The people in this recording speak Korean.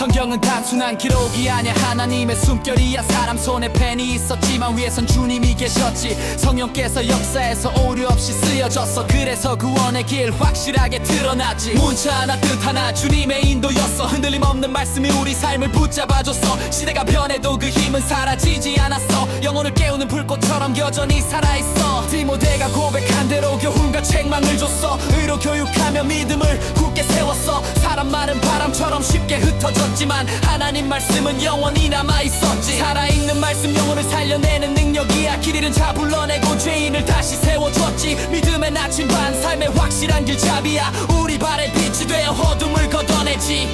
성경은 단순한 기록이 아니야. 하나님의 숨결이야. 사람 손에 펜이 있었지만 위에선 주님이 계셨지. 성령께서 역사에서 오류 없이 쓰여졌어 그래서 구원의 길 확실하게 드러났지. 문자 하나 뜻 하나 주님의 인도였어. 흔들림 없는 말씀이 우리 삶을 붙잡아줬어. 시대가 변해도 그 힘은 사라지지 않았어. 영혼을 깨우는 불꽃처럼 여전히 살아있어. 디모데가 고백한 대로 교훈과 책망을 줬어. 의로 교육하며 믿음을 굳게 세웠어 말은 바람처럼 쉽게 흩어졌지만 하나님 말씀은 영원히 남아있었지. 살아있는 말씀 영혼을 살려내는 능력이야. 길 잃은 자 불러내고 죄인을 다시 세워줬지. 믿음의 나침반 삶의 확실한 길잡이야. 우리 발의 빛이 되어 어둠을 걷어내지